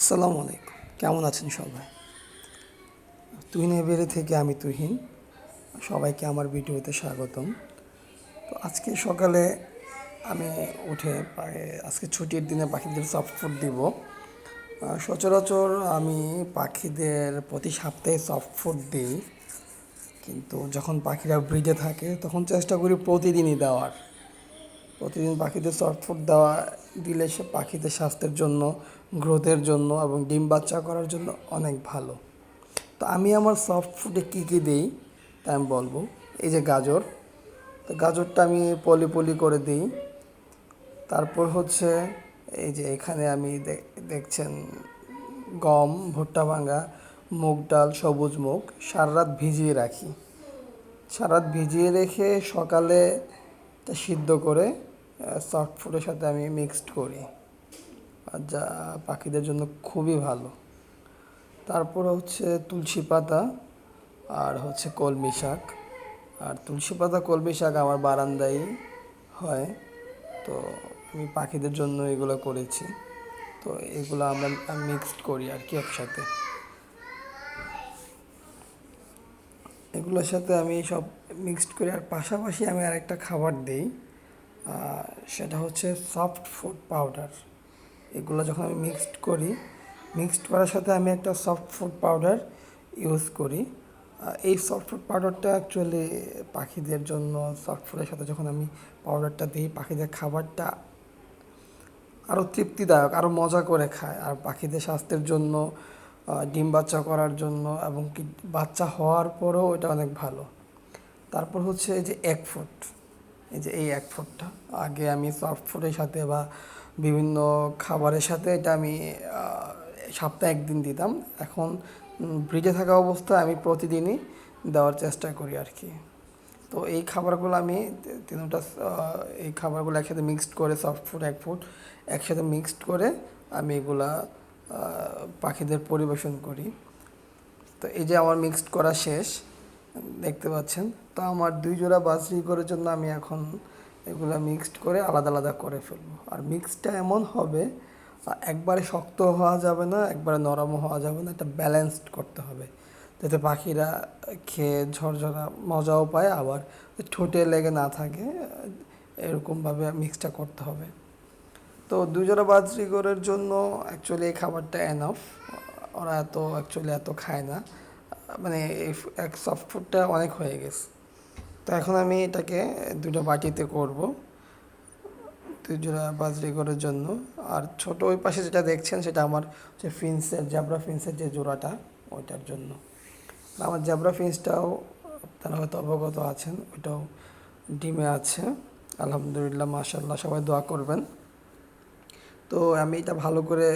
আসসালামু আলাইকুম। কেমন আছেন সবাই? তুহিন এবারে থেকে আমি তুহিন। সবাইকে আমার ভিডিওতে স্বাগতম। তো আজকে সকালে আমি উঠে আজকে ছুটির দিনে পাখিদের সফট ফুড দিব। সচরাচর আমি পাখিদের প্রতি সপ্তাহে সফট ফুড দিই। কিন্তু যখন পাখিরা ব্রিডে থাকে, তখন চেষ্টা করি প্রতিদিনই দেওয়ার। প্রতিদিন পাখিদের সফট দেওয়া, দিলে সে পাখিদের স্বাস্থ্যের জন্য, গ্রোথের জন্য এবং ডিম বাচ্চা করার জন্য অনেক ভালো। তো আমি আমার সফট ফুডে কী কী দিই, তা আমি বলব। এই যে গাজর, তো গাজরটা আমি পলি পলি করে দিই। তারপর হচ্ছে, এই যে এখানে আমি দেখছেন গম, ভুট্টা ভাঙা, মুগ ডাল, সবুজ মুগ, সারা রাত ভিজিয়ে রাখি। সারা রাত ভিজিয়ে রেখে সকালে তা সিদ্ধ করে সফট ফুডের সাথে আমি মিক্সড করি। আর যা পাখিদের জন্য খুবই ভালো। তারপর হচ্ছে তুলসী পাতা আর হচ্ছে কলমি শাক। আর তুলসী পাতা, কলমি শাক আমার বারান্দায় হয়। তো আমি পাখিদের জন্য এগুলো করেছি। তো এগুলো আমরা মিক্সড করি আর কি একসাথে। এগুলোর সাথে আমি সব মিক্সড করি আর পাশাপাশি আমি আরেকটা খাবার দিই সেটা হচ্ছে সফট ফুড পাউডার এগুলো যখন আমি মিক্সড করি মিক্সড করার সাথে আমি একটা সফট ফুড পাউডার ইউজ করি। এই সফট ফুড পাউডারটা অ্যাকচুয়ালি পাখিদের জন্য সফট ফুডের সাথে যখন আমি পাউডারটা দিই, পাখিদের খাবারটা আরও তৃপ্তিদায়ক আরও মজা করে খায়। আর পাখিদের স্বাস্থ্যের জন্য ডিম বাচ্চা করার জন্য এবং কি বাচ্চা হওয়ার পরেও এটা অনেক ভালো। তারপর হচ্ছে এই যে এক ফুট, এই যে এই এক ফুটটা। আগে আমি সফট ফুডের সাথে বা বিভিন্ন খাবারের সাথে এটা আমি সপ্তাহে একদিন দিতাম। এখন ব্রিজে থাকা অবস্থায় আমি প্রতিদিনই দেওয়ার চেষ্টা করি আর কি। তো এই খাবারগুলো আমি তিনটা এই খাবারগুলো একসাথে মিক্সড করে সফট ফুড এক ফুড একসাথে মিক্সড করে আমি এগুলা পাখিদের পরিবেশন করি। তো এই যে আমার মিক্সড করা শেষ দেখতে পাচ্ছেন। তো আমার দুই জোড়া বাজরি করার জন্য আমি এখন এগুলো মিক্সড করে আলাদা আলাদা করে ফেলব। আর মিক্সটা এমন হবে, একবারে শক্ত হওয়া যাবে না, একবারে নরমও হওয়া যাবে না, এটা ব্যালেন্সড করতে হবে। যাতে পাখিরা খেয়ে ঝরঝরা মজাও পায়, আবার ঠোঁটে লেগে না থাকে, এরকমভাবে মিক্সটা করতে হবে। তো দুজোড়া বাজরি করার জন্য অ্যাকচুয়ালি এই খাবারটা এনাফ ওরা এত অ্যাকচুয়ালি এত খায় না। মানে এক সফট ফুডটা অনেক হয়ে গেছে। তো এখন আমি এটাকে দুটো বাটিতে করব দুই জোড়া বাজরি করার জন্য। আর ছোট ওই পাশে যেটা দেখছেন সেটা আমার হচ্ছে ফিন্সের জ্যাবরা ফিন্সের যে জোড়াটা, ওইটার জন্য। আমার জ্যাবরা ফিন্সটাও আপনারা হয়তো অবগত আছেন, ওইটাও ডিমে আছে। আলহামদুলিল্লাহ মাশাল্লাহ সবাই দোয়া করবেন। তো আমি এটা ভালো করে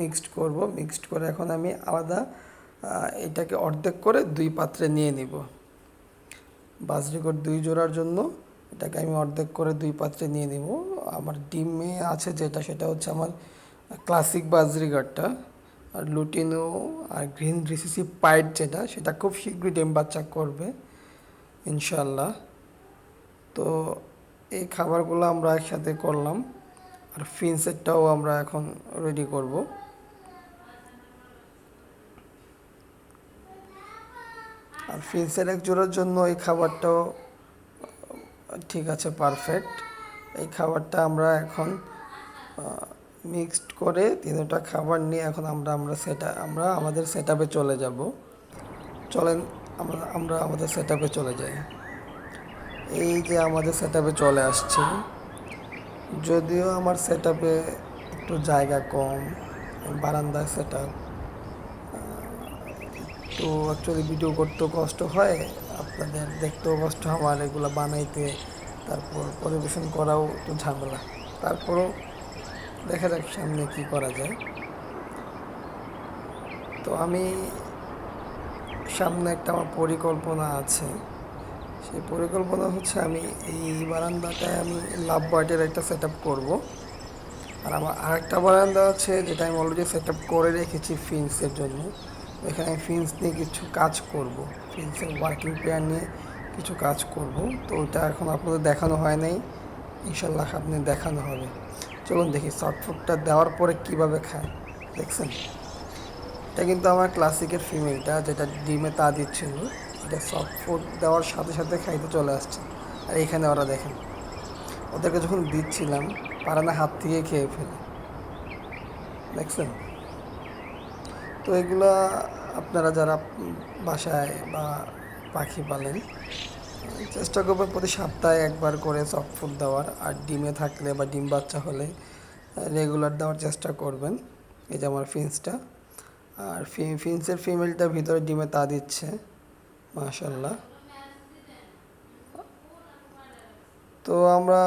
মিক্সড করব। মিক্সড করে এখন আমি আলাদা এটাকে অর্ধেক করে দুই পাত্রে নিয়ে নিব। বাজরিকর দুই জোড়ার জন্য এটাকে আমি অর্ধেক করে দুই পাত্রে নিয়ে নিব। আমার ডিমে আছে যেটা, সেটা হচ্ছে আমার ক্লাসিক বাজরিগারটা আর লুটিনো আর গ্রিন রিসিসি পাইট যেটা, সেটা খুব শীঘ্রই ডিম বাচ্চা করবে ইনশাল্লাহ তো এই খাবারগুলো আমরা একসাথে করলাম। আর ফিনসেটটাও আমরা এখন রেডি করব। আর ফিনসের এক জোড়ার জন্য এই খাবারটাও ঠিক আছে পারফেক্ট এই খাবারটা আমরা এখন মিক্সড করে তিনটা খাবার নিয়ে এখন আমরা আমরা সেটা আমরা আমাদের সেট চলে যাব। চলেন, আমরা আমরা আমাদের সেট চলে যাই। এই যে আমাদের সেট চলে আসছে। যদিও আমার সেট একটু জায়গা কম বারান্দা সেট তো অ্যাকচুয়ালি ভিডিও করতেও কষ্ট হয়, আপনাদের দেখতেও কষ্ট আমার এগুলো বানাইতে, তারপর পরিবেশন করাও একটু ঝামেলা। তারপরও দেখা যাক সামনে কি করা যায়। তো আমি সামনে একটা আমার পরিকল্পনা আছে। সেই পরিকল্পনা হচ্ছে আমি এই বারান্দাটায় আমি লাভ বার্ডের একটা সেট আপ করব। আর আমার আরেকটা বারান্দা আছে, যেটা আমি অলরেডি সেট আপ করে রেখেছি ফিন্সের জন্য। এখানে ফিন্স নিয়ে কিছু কাজ করব। ফিন্সের ওয়ার্কিং পেয়ার নিয়ে কিছু কাজ করব। তো ওটা এখন আপনাদের দেখানো হয় নাই। ইনশাল্লাহ আপনি দেখানো হবে। চলুন দেখি শর্ট ফুটটা দেওয়ার পরে কীভাবে খায়। দেখছেন? এটা কিন্তু আমার ক্লাসিকের ফিমেলটা যেটা ডিমে তা দিচ্ছিল। এটা সফট ফুড দেওয়ার সাথে সাথে খাইতে চলে আসছে। আর এখানে ওরা দেখেন, ওদেরকে যখন দিচ্ছিলাম পারে না হাত থেকে খেয়ে ফেলে। দেখছেন? তো এগুলা আপনারা যারা বাসায় বা পাখি পালেন, চেষ্টা করবেন প্রতি সপ্তাহে একবার করে সফট ফুড দেওয়ার। আর ডিমে থাকলে বা ডিম বাচ্চা হলে রেগুলার দেওয়ার চেষ্টা করবেন। এই যে আমার ফিন্সটা। আর ফিন্সের ফিমেলটা ভিতরে ডিমে তা দিচ্ছে মাশাল্লাহ তো আমরা